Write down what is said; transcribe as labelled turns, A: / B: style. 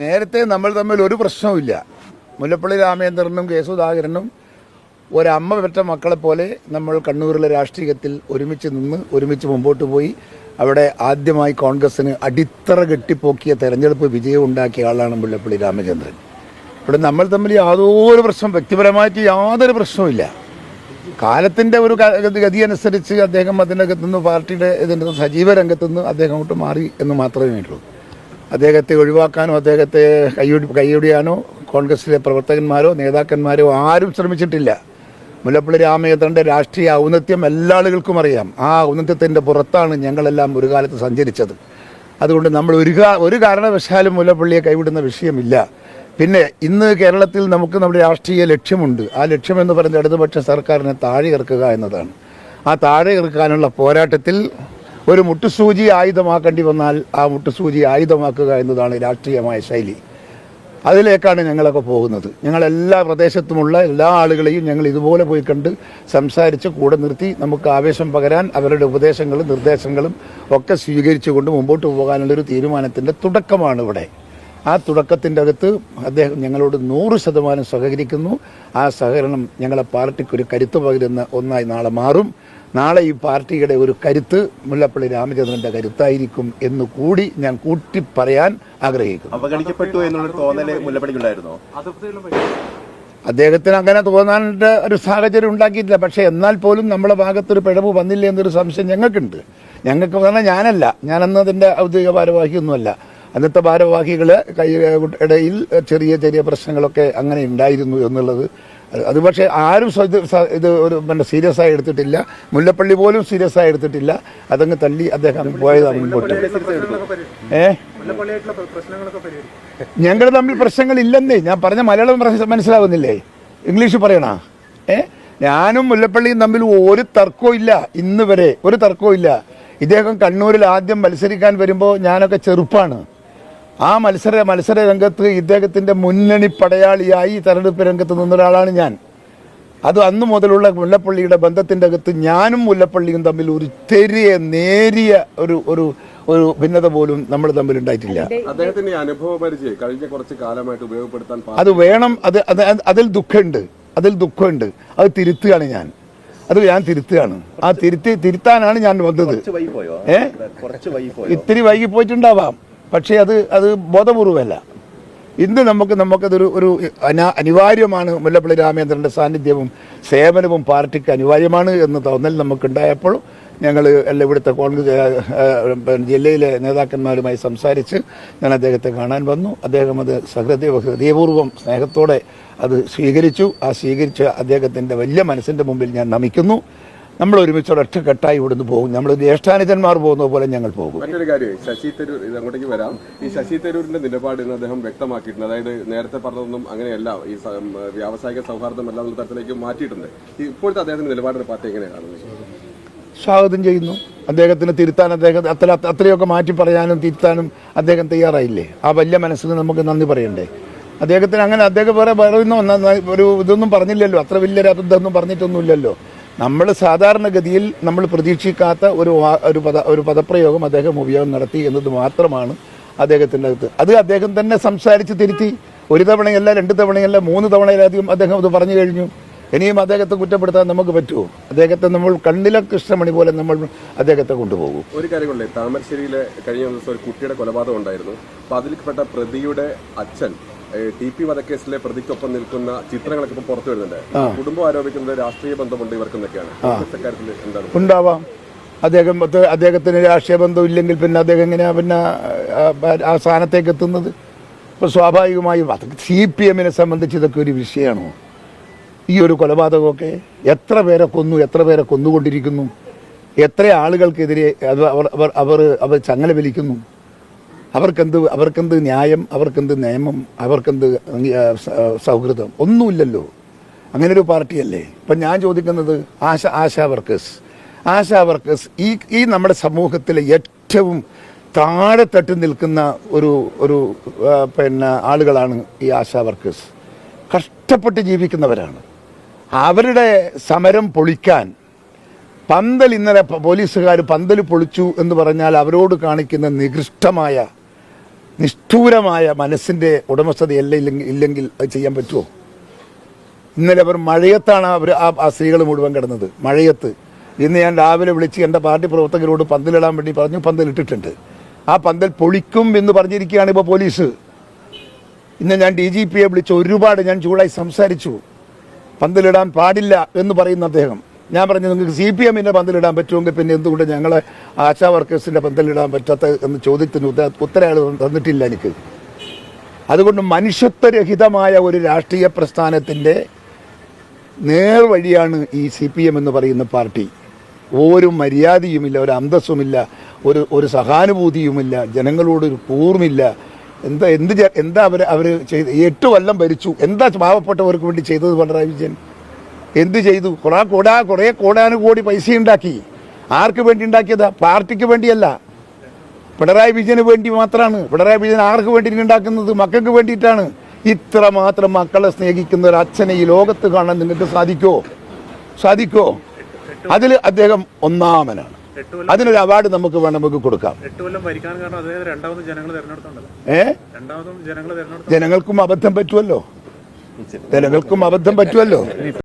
A: നേരത്തെ നമ്മൾ തമ്മിൽ ഒരു പ്രശ്നവുമില്ല. മുല്ലപ്പള്ളി രാമചന്ദ്രനും കെ സുധാകരനും ഒരമ്മ പെറ്റ മക്കളെ പോലെ നമ്മൾ കണ്ണൂരിലെ രാഷ്ട്രീയത്തിൽ ഒരുമിച്ച് നിന്ന് ഒരുമിച്ച് മുമ്പോട്ട് പോയി. അവിടെ ആദ്യമായി കോൺഗ്രസിന് അടിത്തറ കെട്ടിപ്പോക്കിയ തെരഞ്ഞെടുപ്പ് വിജയം ഉണ്ടാക്കിയ ആളാണ് മുല്ലപ്പള്ളി രാമചന്ദ്രൻ. ഇവിടെ നമ്മൾ തമ്മിൽ യാതൊരു പ്രശ്നം വ്യക്തിപരമായിട്ട് യാതൊരു പ്രശ്നവുമില്ല. കാലത്തിന്റെ ഒരു ഗതി അനുസരിച്ച് അദ്ദേഹം അതിനകത്തുനിന്ന് പാർട്ടിയുടെ ഇതിന്റെ സജീവ രംഗത്തുനിന്ന് അദ്ദേഹം അങ്ങോട്ട് മാറി എന്ന് മാത്രമേ ഉള്ളൂ. അദ്ദേഹത്തെ ഒഴിവാക്കാനോ അദ്ദേഹത്തെ കൈയൊടി കൈയൊടിയാനോ കോൺഗ്രസിലെ പ്രവർത്തകന്മാരോ നേതാക്കന്മാരോ ആരും ശ്രമിച്ചിട്ടില്ല. മുല്ലപ്പള്ളി രാമചന്ദ്രന്റെ രാഷ്ട്രീയ ഔന്നത്യം എല്ലാ ആളുകൾക്കും അറിയാം. ആ ഔന്നത്യത്തിന്റെ പുറത്താണ് ഞങ്ങളെല്ലാം ഒരു കാലത്ത് സഞ്ചരിച്ചത്. അതുകൊണ്ട് നമ്മൾ ഒരു ഒരു കാരണവശാലും മുല്ലപ്പള്ളിയെ കൈവിടുന്ന വിഷയമില്ല. പിന്നെ ഇന്ന് കേരളത്തിൽ നമുക്ക് നമ്മുടെ രാഷ്ട്രീയ ലക്ഷ്യമുണ്ട്. ആ ലക്ഷ്യം എന്ന് പറയുന്നത് ഇടതുപക്ഷ സർക്കാരിനെ താഴെ ഇറക്കുക എന്നതാണ്. ആ താഴെ ഇറക്കാനുള്ള പോരാട്ടത്തിൽ ഒരു മുട്ടുസൂചി ആയുധമാക്കേണ്ടി വന്നാൽ ആ മുട്ടുസൂചി ആയുധമാക്കുക എന്നതാണ് രാഷ്ട്രീയമായ ശൈലി. അതിലേക്കാണ് ഞങ്ങളൊക്കെ പോകുന്നത്. ഞങ്ങളെല്ലാ പ്രദേശത്തുമുള്ള എല്ലാ ആളുകളെയും ഞങ്ങൾ ഇതുപോലെ പോയി കണ്ട് സംസാരിച്ച് കൂടെ നിർത്തി നമുക്ക് ആവേശം പകരാൻ അവരുടെ ഉപദേശങ്ങളും നിർദ്ദേശങ്ങളും ഒക്കെ സ്വീകരിച്ചുകൊണ്ട് മുമ്പോട്ട് പോകാനുള്ളൊരു തീരുമാനത്തിന്റെ തുടക്കമാണ് ഇവിടെ. ആ തുടക്കത്തിന്റെ അകത്ത് അദ്ദേഹം ഞങ്ങളോട് നൂറ് ശതമാനം സഹകരിക്കുന്നു. ആ സഹകരണം ഞങ്ങളെ പാർട്ടിക്ക് ഒരു കരുത്ത് പകരുന്ന ഒന്നായി നാളെ മാറും. നാളെ ഈ പാർട്ടിയുടെ ഒരു കരുത്ത് മുല്ലപ്പള്ളി രാമചന്ദ്രന്റെ കരുത്തായിരിക്കും എന്ന് കൂടി ഞാൻ കൂട്ടി പറയാൻ ആഗ്രഹിക്കുന്നു.
B: അവഗണിക്കപ്പെട്ടു എന്നുള്ളൊരു തോന്നൽ മുല്ലപ്പള്ളിക്കുണ്ടായിരുന്നോ?
A: അദ്ദേഹത്തിന് അങ്ങനെ തോന്നാനുള്ള ഒരു സാഹചര്യം ഉണ്ടാക്കിയിട്ടില്ല. പക്ഷേ എന്നാൽ പോലും നമ്മുടെ ഭാഗത്തൊരു പിഴവ് വന്നില്ല എന്നൊരു സംശയം ഞങ്ങൾക്കുണ്ട്. ഞങ്ങൾക്ക് പറഞ്ഞാൽ ഞാനല്ല. ഞാനന്ന് അതിന്റെ ഔദ്യോഗിക ഭാരവാഹിയൊന്നുമല്ല. അന്നത്തെ ഭാരവാഹികൾ കൈ ഇടയിൽ ചെറിയ ചെറിയ പ്രശ്നങ്ങളൊക്കെ അങ്ങനെ ഉണ്ടായിരുന്നു എന്നുള്ളത്. അത് പക്ഷേ ആരും ഇത് ഒരു പിന്നെ സീരിയസ് ആയി എടുത്തിട്ടില്ല. മുല്ലപ്പള്ളി പോലും സീരിയസ് ആയി എടുത്തിട്ടില്ല. അതങ്ങ് തള്ളി അദ്ദേഹം പോയതാണ് മുമ്പോട്ട് ഏ? ഞങ്ങൾ തമ്മിൽ പ്രശ്നങ്ങളില്ലെന്നേ. ഞാൻ പറഞ്ഞ മലയാളം മനസ്സിലാവുന്നില്ലേ? ഇംഗ്ലീഷ് പറയണ? ഏ? ഞാനും മുല്ലപ്പള്ളിയും തമ്മിൽ ഒരു തർക്കവും ഇല്ല ഇന്ന് വരെ. ഒരു തർക്കവും ഇല്ല. ഇദ്ദേഹം കണ്ണൂരിൽ ആദ്യം മത്സരിക്കാൻ വരുമ്പോൾ ഞാനൊക്കെ ചെറുപ്പാണ്. ആ മത്സര മത്സര രംഗത്ത് ഇദ്ദേഹത്തിന്റെ മുന്നണി പടയാളിയായി തെരഞ്ഞെടുപ്പ് രംഗത്ത് നിന്ന ഒരാളാണ് ഞാൻ. അത് അന്ന് മുതലുള്ള മുല്ലപ്പള്ളിയുടെ ബന്ധത്തിന്റെ അകത്ത് ഞാനും മുല്ലപ്പള്ളിയും തമ്മിൽ ഒരു ചെറിയ നേരിയ ഒരു ഒരു ഒരു ഭിന്നത പോലും നമ്മൾ തമ്മിൽ ഉണ്ടായിട്ടില്ല.
C: അദ്ദേഹത്തിന്റെ അനുഭവ പരിചയം കഴിഞ്ഞ കുറച്ച് കാലമായിട്ട് ഉപയോഗപ്പെടുത്താൻ പാ-
A: അത് വേണം അത് അത് അത് അതിൽ ദുഃഖമുണ്ട്. അതിൽ ദുഃഖമുണ്ട്. അത് തിരുത്തുകയാണ് ഞാൻ. അത് ഞാൻ തിരുത്തുകയാണ്. ആ തിരുത്തി തിരുത്താനാണ് ഞാൻ വന്നത്.
B: ഏഹ്
A: ഇത്തിരി വൈകി പോയിട്ടുണ്ടാവാം. പക്ഷേ അത് അത് ബോധപൂർവമല്ല. ഇന്ന് നമുക്ക് നമുക്കതൊരു ഒരു അനാ അനിവാര്യമാണ് മുല്ലപ്പള്ളി രാമചന്ദ്രന്റെ സാന്നിധ്യവും സേവനവും പാർട്ടിക്ക് അനിവാര്യമാണ് എന്ന് തോന്നൽ നമുക്കുണ്ടായപ്പോഴും ഞങ്ങൾ എല്ലാം ഇവിടുത്തെ കോൺഗ്രസ് ജില്ലയിലെ നേതാക്കന്മാരുമായി സംസാരിച്ച് ഞാൻ അദ്ദേഹത്തെ കാണാൻ വന്നു. അദ്ദേഹം അത് സഹൃദയ ഹൃദയപൂർവം സ്നേഹത്തോടെ അത് സ്വീകരിച്ചു. ആ സ്വീകരിച്ച അദ്ദേഹത്തിന്റെ വലിയ മനസ്സിന്റെ മുമ്പിൽ ഞാൻ നമിക്കുന്നു. നമ്മൾ ഒരുമിച്ച് ഒറ്റക്കെട്ടായി ഇവിടുന്ന് പോകും. നമ്മൾ ജ്യേഷ്ഠാനിതന്മാർ പോകുന്ന പോലെ ഞങ്ങൾ പോകും.
C: മറ്റൊരു കാര്യം ശശി തരൂർ ഇത് അങ്ങോട്ടേക്ക് വരാം. ഈ ശശി തരൂരിന്റെ നിലപാട് ഇന്ന് അദ്ദേഹം വ്യക്തമാക്കിയിട്ടുണ്ട്. അതായത് നേരത്തെ പറഞ്ഞതൊന്നും അങ്ങനെയല്ല. ഈ വ്യാവസായിക സൗഹാർദ്ദം എല്ലാം ഉള്ള തരത്തിലേക്ക് മാറ്റിയിട്ടുണ്ട്. ഇപ്പോഴത്തെ അദ്ദേഹത്തിന്റെ നിലപാടിന്റെ പാർട്ടി എങ്ങനെയാണ്
A: സ്വാഗതം ചെയ്യുന്നു. അദ്ദേഹത്തിന് തിരുത്താൻ അദ്ദേഹം അത്ര അത്രയൊക്കെ മാറ്റി പറയാനും തിരുത്താനും അദ്ദേഹം തയ്യാറായില്ലേ? ആ വലിയ മനസ്സിന് നമുക്ക് നന്ദി പറയണ്ടേ? അദ്ദേഹത്തിന് അങ്ങനെ അദ്ദേഹം വേറെ പറയുന്ന ഒന്ന- ഒരു ഇതൊന്നും പറഞ്ഞില്ലല്ലോ. അത്ര വലിയൊരു അബദ്ധമൊന്നും പറഞ്ഞിട്ടൊന്നുമില്ലല്ലോ. നമ്മൾ സാധാരണഗതിയിൽ നമ്മൾ പ്രതീക്ഷിക്കാത്ത ഒരു ഒരു പദ ഒരു പദപ്രയോഗം അദ്ദേഹം ഉപയോഗം നടത്തി എന്നത് മാത്രമാണ് അദ്ദേഹത്തിന്റെ അകത്ത്. അത് അദ്ദേഹം തന്നെ സംസാരിച്ച് തിരുത്തി. ഒരു തവണയല്ല രണ്ട് തവണയല്ല മൂന്ന് തവണയിലധികം അദ്ദേഹം അത് പറഞ്ഞു കഴിഞ്ഞു. ഇനിയും അദ്ദേഹത്തെ കുറ്റപ്പെടുത്താൻ നമുക്ക് പറ്റുമോ? അദ്ദേഹത്തെ നമ്മൾ കണ്ണിലെ കൃഷ്ണമണി പോലെ നമ്മൾ അദ്ദേഹത്തെ കൊണ്ടുപോകും.
C: ഒരു കാര്യം കൊണ്ടേ താമരശ്ശേരിയിലെ കഴിഞ്ഞ ദിവസം ഒരു കുട്ടിയുടെ കൊലപാതകം ഉണ്ടായിരുന്നു. അപ്പോൾ അതിൽപ്പെട്ട പ്രതിയുടെ അച്ഛൻ ടി പി വധക്കേസിലെ പ്രതിക്കൊപ്പം നിൽക്കുന്ന ചിത്രങ്ങളൊക്കെ ഇപ്പൊ പുറത്തു വരുന്നുണ്ട്. കുടുംബം ആരോപിക്കുന്നത് രാഷ്ട്രീയ ബന്ധമുണ്ട് ഇവർക്കെന്നൊക്കെയാണ്.
A: ഉണ്ടാവാം. അദ്ദേഹം അദ്ദേഹത്തിന് രാഷ്ട്രീയ ബന്ധം ഇല്ലെങ്കിൽ പിന്നെ അദ്ദേഹം എങ്ങനെയാ പിന്നെ ആ, സ്ഥാനത്തേക്ക് എത്തുന്നത്? അപ്പോൾ സ്വാഭാവികമായും അത് സി പി എമ്മിനെ സംബന്ധിച്ച് ഇതൊക്കെ ഒരു വിഷയമാണോ? ഈ ഒരു കൊലപാതകമൊക്കെ എത്ര പേരെ കൊന്നു എത്ര പേരെ കൊന്നുകൊണ്ടിരിക്കുന്നു? എത്ര ആളുകൾക്കെതിരെ അവർ അവർ അവർ ചങ്ങല വലിക്കുന്നു അവർക്കെന്ത് അവർക്കെന്ത് ന്യായം അവർക്കെന്ത് നിയമം അവർക്കെന്ത് സൗഹൃദം? ഒന്നുമില്ലല്ലോ. അങ്ങനെ ഒരു പാർട്ടിയല്ലേ. ഇപ്പം ഞാൻ ചോദിക്കുന്നത് ആശ ആശാ വർക്കേഴ്സ്. ആശാ വർക്കേഴ്സ് ഈ ഈ നമ്മുടെ സമൂഹത്തിലെ ഏറ്റവും താഴെ തട്ടി നിൽക്കുന്ന ഒരു ഒരു പിന്നെ ആളുകളാണ് ഈ ആശാ വർക്കേഴ്സ്. കഷ്ടപ്പെട്ട് ജീവിക്കുന്നവരാണ്. അവരുടെ സമരം പൊളിക്കാൻ പന്തൽ ഇന്നലെ പോലീസുകാർ പന്തൽ പൊളിച്ചു എന്ന് പറഞ്ഞാൽ അവരോട് കാണിക്കുന്ന നികൃഷ്ടമായ നിഷ്ഠൂരമായ മനസ്സിന്റെ ഉടമസ്ഥതയല്ല ഇല്ലെങ്കിൽ ഇല്ലെങ്കിൽ അത് ചെയ്യാൻ പറ്റുമോ ഇന്നലെ അവർ മഴയത്താണ് അവർ ആ സ്ത്രീകൾ മുഴുവൻ കിടന്നത്. മഴയത്ത്. ഇന്ന് ഞാൻ രാവിലെ വിളിച്ച് എന്റെ പാർട്ടി പ്രവർത്തകരോട് പന്തലിടാൻ വേണ്ടി പറഞ്ഞു പന്തലിട്ടിട്ടുണ്ട്. ആ പന്തൽ പൊളിക്കും എന്ന് പറഞ്ഞിരിക്കുകയാണ് ഇപ്പോൾ പോലീസ്. ഇന്ന് ഞാൻ ഡി ജി പിയെ വിളിച്ച് ഒരുപാട് ഞാൻ ചൂടായി സംസാരിച്ചു. പന്തലിടാൻ പാടില്ല എന്ന് പറയുന്ന അദ്ദേഹം. ഞാൻ പറഞ്ഞു നിങ്ങൾക്ക് സി പി എമ്മിന്റെ പന്തലിടാൻ പറ്റുമെങ്കിൽ പിന്നെ എന്തുകൊണ്ട് ഞങ്ങളെ ആശാ വർക്കേഴ്സിന്റെ പന്തലിടാൻ പറ്റാത്ത എന്ന് ചോദ്യത്തിന് ഉത്തര ഉത്തരം തന്നിട്ടില്ല എനിക്ക്. അതുകൊണ്ട് മനുഷ്യത്വരഹിതമായ ഒരു രാഷ്ട്രീയ പ്രസ്ഥാനത്തിന്റെ നേർവഴിയാണ് ഈ സി പി എം എന്ന് പറയുന്ന പാർട്ടി. ഒരു മര്യാദയുമില്ല ഒരു അന്തസ്സുമില്ല ഒരു ഒരു സഹാനുഭൂതിയുമില്ല ജനങ്ങളോട് ഒരു കൂർമില്ല. എന്താ എന്ത് എന്താ അവർ അവർ ചെയ്ത് എട്ട് കൊല്ലം ഭരിച്ചു. എന്താ പാവപ്പെട്ടവർക്ക് വേണ്ടി ചെയ്തത് പിണറായി വിജയൻ? എന്ത് ചെയ്തു? കുറേ കോടാ കുറേ കോടാനുകോടി പൈസ ഉണ്ടാക്കി ആർക്ക് വേണ്ടി ഉണ്ടാക്കിയതാ? പാർട്ടിക്ക് വേണ്ടിയല്ല. പിണറായി വിജയന് വേണ്ടി മാത്രമാണ് പിണറായി വിജയൻ ആർക്ക് വേണ്ടി ഉണ്ടാക്കുന്നത്? മക്കൾക്ക് വേണ്ടിയിട്ടാണ്. ഇത്ര മാത്രം മക്കളെ സ്നേഹിക്കുന്ന ഒരു അച്ഛനെ ഈ ലോകത്ത് കാണാൻ നിങ്ങൾക്ക് സാധിക്കോ? സാധിക്കോ? അതിൽ അദ്ദേഹം ഒന്നാമനാണ്. അതിനൊരു അവാർഡ് നമുക്ക് വേണം നമുക്ക് കൊടുക്കാം. ഏ? ജനങ്ങൾക്കും അബദ്ധം പറ്റുമല്ലോ ജനങ്ങൾക്കും അബദ്ധം പറ്റുമല്ലോ